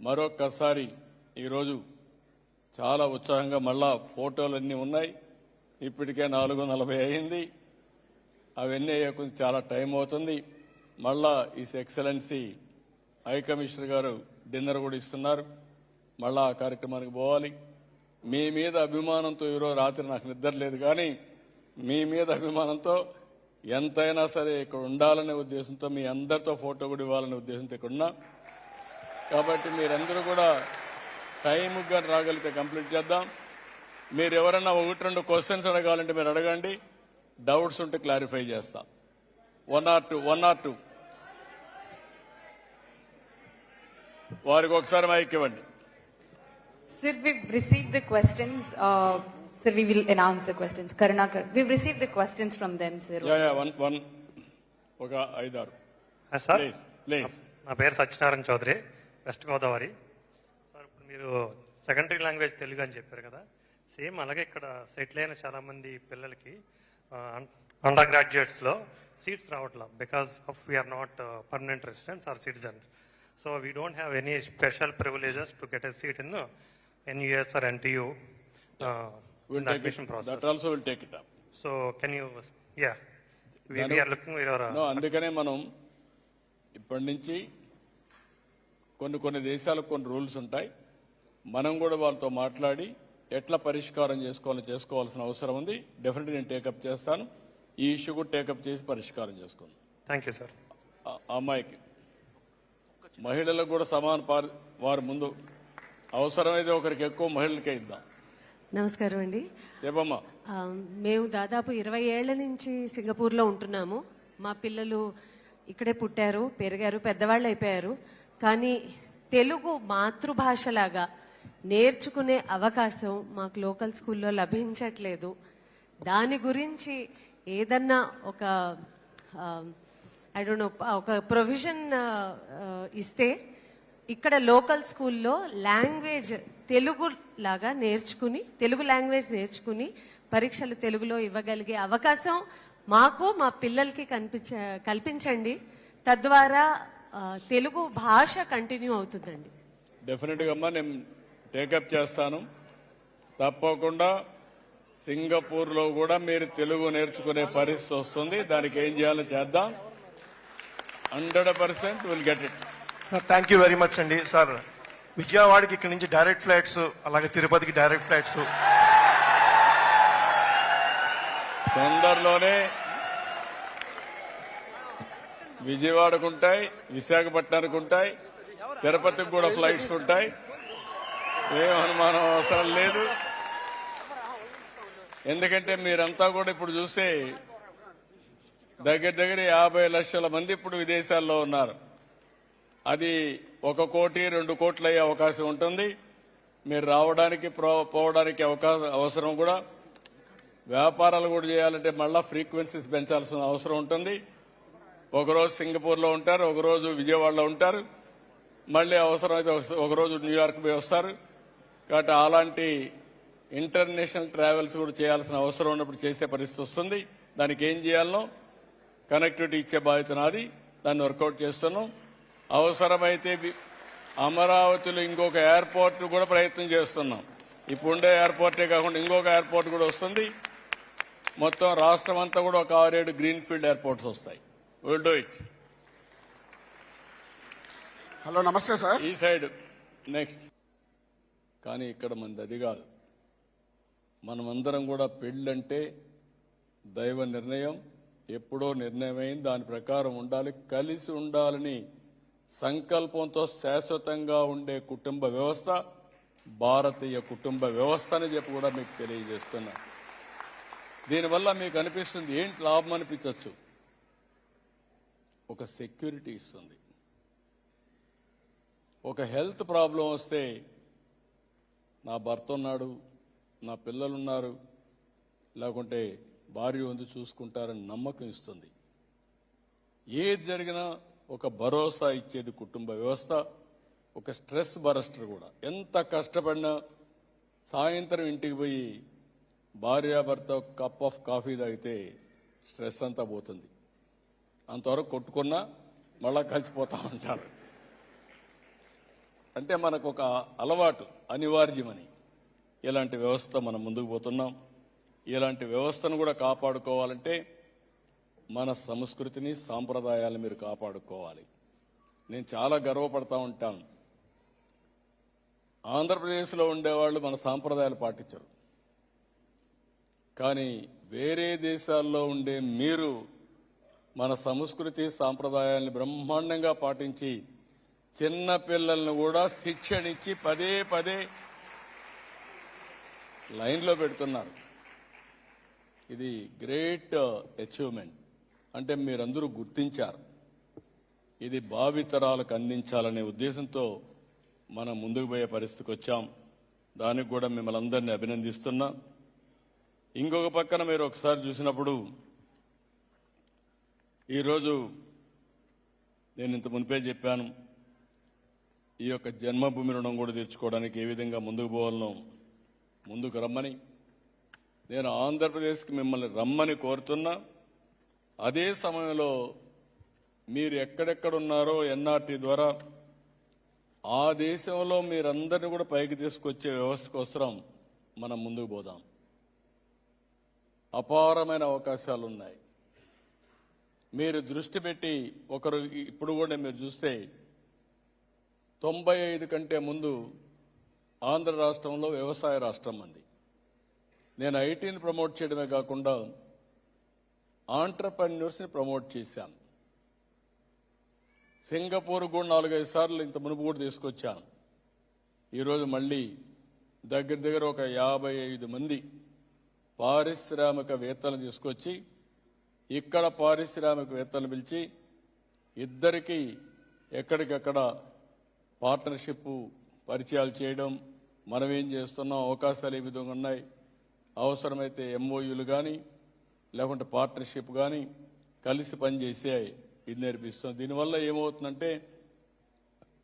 మరొక్కసారి ఈరోజు చాలా ఉత్సాహంగా మళ్ళా ఫోటోలన్నీ ఉన్నాయి. ఇప్పటికే నాలుగు నలభై అయింది. అవన్నీ అయ్యే కొంచెం చాలా టైం అవుతుంది. మళ్ళా ఈస్ ఎక్సలెన్సీ హై కమిషనర్ గారు డిన్నర్ కూడా ఇస్తున్నారు. మళ్ళా ఆ కార్యక్రమానికి పోవాలి. మీ మీద అభిమానంతో ఈరోజు రాత్రి నాకు నిద్ర లేదు కానీ మీ మీద అభిమానంతో ఎంతైనా సరే ఇక్కడ ఉండాలనే ఉద్దేశంతో మీ అందరితో ఫోటో కూడా ఇవ్వాలనే ఉద్దేశంతో ఇక్కడ ఉన్నా. కాబట్టి మీరందరూ కూడా టైంగా రాగలిగితే కంప్లీట్ చేద్దాం. మీరు ఎవరన్నా ఒకటి రెండు క్వశ్చన్స్ అడగాలంటే మీరు అడగండి. డౌట్స్ ఉంటే క్లారిఫై చేస్తాం. One or two one or two వారికి ఒకసారి మైక్ ఇవ్వండి. Sir, we've received the questions. Uh, sir, we will announce the questions. Karunakar, we've received the questions from them, sir. Yeah yeah one one ఒక ఐదారు. Sir please please నా పేరు Satyanarayana Chowdary. West Godavari. Sir ఇప్పుడు మీరు secondary language Telugu అని చెప్పారు కదా. Same అలాగే ఇక్కడ సెటిల్ అయిన చాలా మంది పిల్లలకి అండర్ గ్రాడ్యుయేట్స్లో సీట్స్ రావట్లా. Because of we're not permanent residents or citizens so we don't have any special privileges to get a seat in NUS or NTU admission process so can you yeah అందుకనే మనం ఇప్పటి నుంచి కొన్ని కొన్ని దేశాలకు కొన్ని రూల్స్ ఉంటాయి. మనం కూడా వాళ్ళతో మాట్లాడి ఎట్లా పరిష్కారం చేసుకోవాలని చేసుకోవాల్సిన అవసరం ఉంది. డెఫినెట్గా నేను టేకప్ చేస్తాను. ఈ ఇష్యూ కూడా టేకప్ చేసి పరిష్కారం చేసుకుందాం. థ్యాంక్ యూ సార్ అమ్మాయికి. మహిళలకు కూడా సమాన పారి వారి ముందు అవసరమైతే ఒకరికి ఎక్కువ మహిళలకే ఇద్దాం. నమస్కారం అండి. చెప్పమ్మా. మేము దాదాపు ఇరవై ఏళ్ళ నుంచి సింగపూర్లో ఉంటున్నాము. మా పిల్లలు ఇక్కడే పుట్టారు పెరిగారు పెద్దవాళ్ళు అయిపోయారు. కానీ తెలుగు మాతృభాషలాగా నేర్చుకునే అవకాశం మాకు లోకల్ స్కూల్లో లభించట్లేదు. దాని గురించి ఏదన్నా ఒక ఐ డోంట్ నో ఒక ప్రొవిజన్ ఇస్తే ఇక్కడ లోకల్ స్కూల్లో లాంగ్వేజ్ తెలుగు లాగా నేర్చుకుని తెలుగు లాంగ్వేజ్ నేర్చుకుని పరీక్షలు తెలుగులో ఇవ్వగలిగే అవకాశం మాకు మా పిల్లలకి కనిపించ కల్పించండి. తద్వారా తెలుగు భాష కంటిన్యూ అవుతుందండి. డెఫినెట్గా అమ్మా నేను టేకప్ చేస్తాను. తప్పకుండా సింగపూర్లో కూడా మీరు తెలుగు నేర్చుకునే పరిస్థితి వస్తుంది. దానికి ఏం చేయాలో చేద్దాం. Hundred percent will get it. Sir thank you very much అండి. సార్ విజయవాడకి ఇక్కడ నుంచి డైరెక్ట్ ఫ్లైట్స్ అలాగే తిరుపతికి డైరెక్ట్ ఫ్లైట్స్ తొందరలోనే విజయవాడకు ఉంటాయి విశాఖపట్నానికి ఉంటాయి తిరుపతికి కూడా ఫ్లైట్స్ ఉంటాయి. ఏం అనుమానం అవసరం లేదు. ఎందుకంటే మీరంతా కూడా ఇప్పుడు చూస్తే దగ్గర దగ్గర యాభై లక్షల మంది ఇప్పుడు విదేశాల్లో ఉన్నారు. అది ఒక కోటి రెండు కోట్లు అయ్యే అవకాశం ఉంటుంది. మీరు రావడానికి పోవడానికి అవకాశం అవసరం కూడా. వ్యాపారాలు కూడా చేయాలంటే మళ్ళా ఫ్రీక్వెన్సీస్ పెంచాల్సిన అవసరం ఉంటుంది. ఒకరోజు సింగపూర్లో ఉంటారు ఒకరోజు విజయవాడలో ఉంటారు. మళ్ళీ అవసరమైతే ఒక- ఒకరోజు న్యూయార్క్ పోయి వస్తారు. కాబట్టి అలాంటి ఇంటర్నేషనల్ ట్రావెల్స్ కూడా చేయాల్సిన అవసరం ఉన్నప్పుడు చేసే పరిస్థితి వస్తుంది. దానికి ఏం చేయాలనో కనెక్టివిటీ ఇచ్చే బాధ్యత నాది. దాన్ని వర్కౌట్ చేస్తున్నాం. అవసరమైతే అమరావతిలో ఇంకొక ఎయిర్పోర్ట్ కూడా ప్రయత్నం చేస్తున్నాం. ఇప్పుడు ఉండే ఎయిర్పోర్టే కాకుండా ఇంకొక ఎయిర్పోర్ట్ కూడా వస్తుంది. మొత్తం రాష్ట్రం అంతా కూడా ఒక ఆరేడు గ్రీన్ఫీల్డ్ ఎయిర్పోర్ట్స్ వస్తాయి. విల్ డూ ఇట్ హలో నమస్తే సార్ ఈ సైడ్ నెక్స్ట్ కానీ ఇక్కడ మనది అది కాదు. మనమందరం కూడా పెళ్ళంటే దైవ నిర్ణయం ఎప్పుడో నిర్ణయమైంది దాని ప్రకారం ఉండాలి కలిసి ఉండాలని సంకల్పంతో శాశ్వతంగా ఉండే కుటుంబ వ్యవస్థ భారతీయ కుటుంబ వ్యవస్థ అని చెప్పి కూడా మీకు తెలియజేస్తున్నా. దీనివల్ల మీకు అనిపిస్తుంది ఏంటి లాభం అనిపించవచ్చు ఒక సెక్యూరిటీ ఇస్తుంది. ఒక హెల్త్ ప్రాబ్లం వస్తే నా భర్త ఉన్నాడు నా పిల్లలున్నారు లేకుంటే భార్య ఉంది చూసుకుంటారని నమ్మకం ఇస్తుంది. ఏది జరిగినా ఒక భరోసా ఇచ్చేది కుటుంబ వ్యవస్థ ఒక స్ట్రెస్ బరస్టర్ కూడా. ఎంత కష్టపడినా సాయంత్రం ఇంటికి పోయి భార్యాభర్త కప్ ఆఫ్ కాఫీ తాగితే స్ట్రెస్ అంతా పోతుంది. అంతవరకు కొట్టుకున్నా మళ్ళా కలిసిపోతా ఉంటారు. అంటే మనకు ఒక అలవాటు అనివార్యమని. ఇలాంటి వ్యవస్థ మనం ముందుకు పోతున్నాం. ఇలాంటి వ్యవస్థను కూడా కాపాడుకోవాలంటే మన సంస్కృతిని సాంప్రదాయాలు మీరు కాపాడుకోవాలి. నేను చాలా గర్వపడతా ఉంటాను. ఆంధ్రప్రదేశ్లో ఉండేవాళ్ళు మన సాంప్రదాయాలు పాటించరు. కానీ వేరే దేశాల్లో ఉండే మీరు మన సంస్కృతి సాంప్రదాయాలను బ్రహ్మాండంగా పాటించి చిన్న పిల్లల్ని కూడా శిక్షణిచ్చి పదే పదే లైన్లో పెడుతున్నారు. ఇది గ్రేట్ అచీవ్మెంట్. అంటే మీరందరూ గుర్తించారు. ఇది భావితరాలకు అందించాలనే ఉద్దేశంతో మనం ముందుకు పోయే పరిస్థితికి వచ్చాం. దానికి కూడా మిమ్మల్ని అందరినీ అభినందిస్తున్నా. ఇంకొక పక్కన మీరు ఒకసారి చూసినప్పుడు ఈరోజు నేను ఇంత మునిపే చెప్పాను. ఈ యొక్క జన్మభూమి రుణం కూడా తెచ్చుకోవడానికి ఏ విధంగా ముందుకు పోవాలనో ముందుకు రమ్మని. నేను ఆంధ్రప్రదేశ్కి మిమ్మల్ని రమ్మని కోరుతున్నా. అదే సమయంలో మీరు ఎక్కడెక్కడున్నారో ఎన్ఆర్టీ ద్వారా ఆ దేశంలో మీరందరినీ కూడా పైకి తీసుకొచ్చే వ్యవస్థ కోసం మనం ముందుకు పోదాం. అపారమైన అవకాశాలు ఉన్నాయి మీరు దృష్టి పెట్టి ఒకరు ఇప్పుడు కూడా మీరు చూస్తే తొంభై ఐదు కంటే ముందు ఆంధ్ర రాష్ట్రంలో వ్యవసాయ రాష్ట్రం అంది. నేను ఐటీని ప్రమోట్ చేయడమే కాకుండా ఆంటర్ప్రెన్యూర్స్ని ప్రమోట్ చేశాను. సింగపూర్ కూడా నాలుగైదు సార్లు ఇంత మునుపు కూడా తీసుకొచ్చాను. ఈరోజు మళ్ళీ దగ్గర దగ్గర ఒక యాభై ఐదు మంది పారిశ్రామికవేత్తలను తీసుకొచ్చి ఇక్కడ పారిశ్రామికవేత్తలు పిలిచి ఇద్దరికి ఎక్కడికక్కడ పార్ట్నర్షిప్ పరిచయాలు చేయడం మనం ఏం చేస్తున్నాం అవకాశాలు ఏ విధంగా ఉన్నాయి అవసరమైతే ఎంఓయూలు కానీ లేకుంటే పార్ట్నర్షిప్ కానీ కలిసి పనిచేసే ఇది నేర్పిస్తుంది దీనివల్ల ఏమవుతుందంటే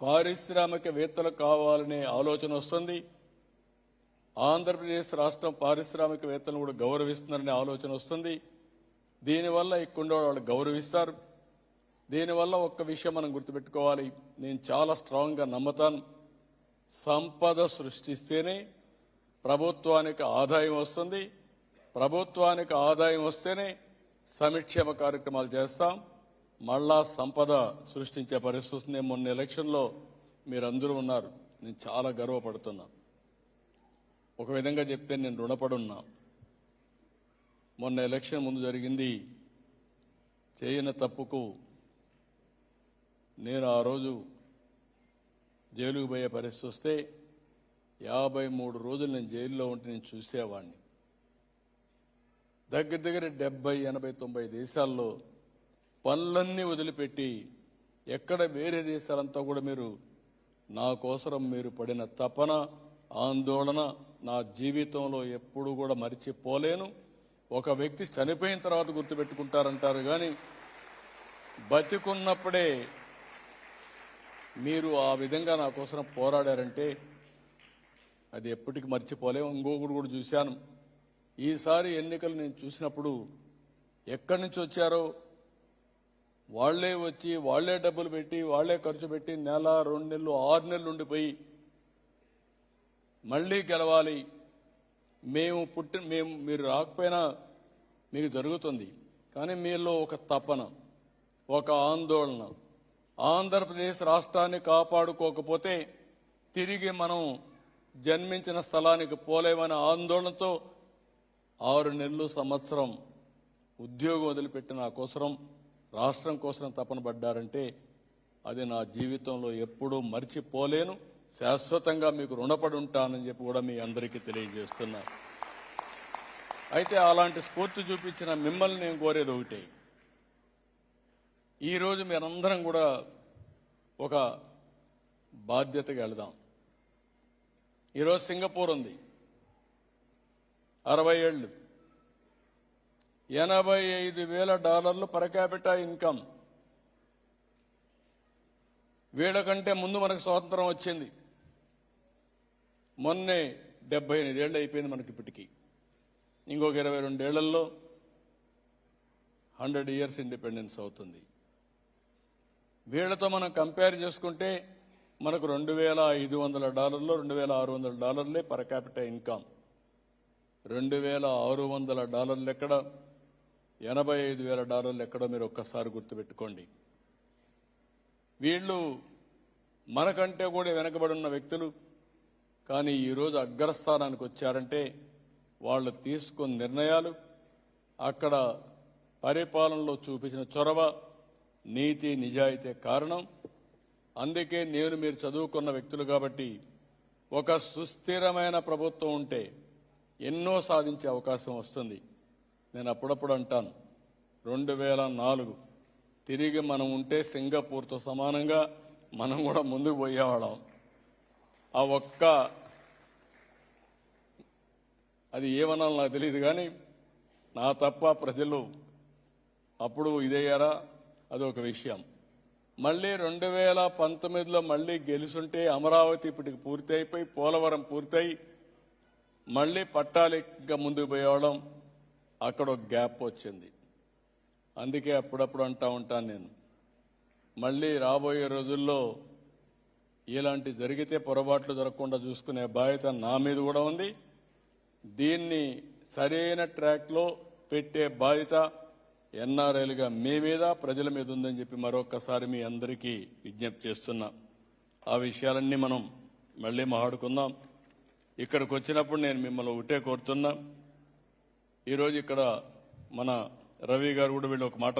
పారిశ్రామికవేత్తలు కావాలనే ఆలోచన వస్తుంది. ఆంధ్రప్రదేశ్ రాష్ట్రం పారిశ్రామికవేత్తలను కూడా గౌరవిస్తున్నారనే ఆలోచన వస్తుంది. దీనివల్ల ఇక్కడ వాళ్ళు గౌరవిస్తారు. దీనివల్ల ఒక్క విషయం మనం గుర్తుపెట్టుకోవాలి. నేను చాలా స్ట్రాంగ్గా నమ్ముతాను. సంపద సృష్టిస్తేనే ప్రభుత్వానికి ఆదాయం వస్తుంది. ప్రభుత్వానికి ఆదాయం వస్తేనే సంక్షేమ కార్యక్రమాలు చేస్తాం. మళ్ళా సంపద సృష్టించే పరిస్థితి వస్తుంది. మొన్న ఎలక్షన్లో మీరందరూ ఉన్నారు. నేను చాలా గర్వపడుతున్నా. ఒక విధంగా చెప్తే నేను రుణపడున్నా. మొన్న ఎలక్షన్ ముందు జరిగింది. చేయని తప్పుకు నేను ఆ రోజు జైలుకు పోయే పరిస్థితి వస్తే యాభై మూడు రోజులు నేను జైల్లో ఉంటే నేను చూసేవాడిని దగ్గర దగ్గర డెబ్బై ఎనభై తొంభై దేశాల్లో పనులన్నీ వదిలిపెట్టి ఎక్కడ వేరే దేశాలంతా కూడా మీరు నా కోసరం మీరు పడిన తపన ఆందోళన నా జీవితంలో ఎప్పుడు కూడా మరిచిపోలేను. ఒక వ్యక్తి చనిపోయిన తర్వాత గుర్తుపెట్టుకుంటారంటారు కానీ బతికున్నప్పుడే మీరు ఆ విధంగా నా కోసం పోరాడారంటే అది ఎప్పటికి మర్చిపోలేము ఇంకొకటి కూడా చూశాను. ఈసారి ఎన్నికలు నేను చూసినప్పుడు ఎక్కడి నుంచి వచ్చారో వాళ్ళే వచ్చి వాళ్ళే డబ్బులు పెట్టి వాళ్ళే ఖర్చు పెట్టి నెల రెండు నెలలు ఆరు నెలలు ఉండిపోయి మళ్ళీ గెలవాలి. మేము పుట్టిన మేము మీరు రాకపోయినా మీకు జరుగుతుంది. కానీ మీలో ఒక తపన ఒక ఆందోళన. ఆంధ్రప్రదేశ్ రాష్ట్రాన్ని కాపాడుకోకపోతే తిరిగి మనం జన్మించిన స్థలానికి పోలేమనే ఆందోళనతో ఆరు నెలలు సంవత్సరం ఉద్యోగం వదిలిపెట్టి నా కోసరం రాష్ట్రం కోసం తపన పడ్డారంటే అది నా జీవితంలో ఎప్పుడూ మర్చిపోలేను. శాశ్వతంగా మీకు రుణపడి ఉంటానని చెప్పి కూడా మీ అందరికీ తెలియజేస్తున్నా. అయితే అలాంటి స్ఫూర్తి చూపించిన మిమ్మల్ని నేను కోరేది ఒకటి. ఈరోజు మీరందరం కూడా ఒక బాధ్యతగా వెళదాం. ఈరోజు సింగపూర్ ఉంది. అరవై ఏళ్ళు. ఎనభై ఐదు వేల డాలర్లు పరకాపిటా ఇన్కమ్ వీళ్ళకంటే ముందు మనకు స్వాతంత్రం వచ్చింది. మొన్నే డెబ్బై ఎనిమిదేళ్ళు అయిపోయింది మనకి ఇప్పటికీ. ఇంకొక ఇరవై రెండేళ్ళలో హండ్రెడ్ ఇయర్స్ ఇండిపెండెన్స్ అవుతుంది. వీళ్ళతో మనం కంపేర్ చేసుకుంటే మనకు రెండు వేల ఐదు వందల డాలర్లు రెండు వేల ఆరు వందల డాలర్లే పర్ క్యాపిటల్ ఇన్కమ్. రెండు వేల ఆరు వందల డాలర్లు ఎక్కడ? ఎనభై ఐదు వేల డాలర్లు ఎక్కడో మీరు ఒక్కసారి గుర్తుపెట్టుకోండి. వీళ్ళు మనకంటే కూడా వెనకబడి ఉన్న వ్యక్తులు కానీ ఈరోజు అగ్రస్థానానికి వచ్చారంటే వాళ్ళు తీసుకున్న నిర్ణయాలు అక్కడ పరిపాలనలో చూపించిన చొరవ నీతి నిజాయితీ కారణం. అందుకే నేను మీరు చదువుకున్న వ్యక్తులు కాబట్టి ఒక సుస్థిరమైన ప్రభుత్వం ఉంటే ఎన్నో సాధించే అవకాశం వస్తుంది. నేను అప్పుడప్పుడు అంటాను రెండు వేల నాలుగు తిరిగి మనం ఉంటే సింగపూర్తో సమానంగా మనం కూడా ముందుకు పోయేవాళ్ళం. ఆ ఒక్క అది ఏమనాలో నాకు తెలియదు కానీ నా తప్ప ప్రజలు అప్పుడు ఇదయ్యారా అదొక విషయం. మళ్ళీ రెండు వేల పంతొమ్మిదిలో మళ్ళీ గెలుసుంటే అమరావతి ఇప్పటికి పూర్తి అయిపోయి పోలవరం పూర్తయి మళ్ళీ పట్టాలిగా ముందుకు పోయేవాళ్ళం. అక్కడ ఒక గ్యాప్ వచ్చింది. అందుకే అప్పుడప్పుడు అంటా ఉంటాను నేను. మళ్ళీ రాబోయే రోజుల్లో ఇలాంటి జరిగితే పొరపాట్లు జరగకుండా చూసుకునే బాధ్యత నా మీద కూడా ఉంది. దీన్ని సరైన ట్రాక్లో పెట్టే బాధ్యత ఎన్ఆర్ఐలుగా మీ మీద ప్రజల మీద ఉందని చెప్పి మరొకసారి మీ అందరికీ విజ్ఞప్తి చేస్తున్నా. ఆ విషయాలన్నీ మనం మళ్ళీ మాట్లాడుకుందాం. ఇక్కడికి వచ్చినప్పుడు నేను మిమ్మల్ని ఒకటే కోరుతున్నా. ఈరోజు ఇక్కడ మన రవి గారు కూడా వీళ్ళు ఒక మాట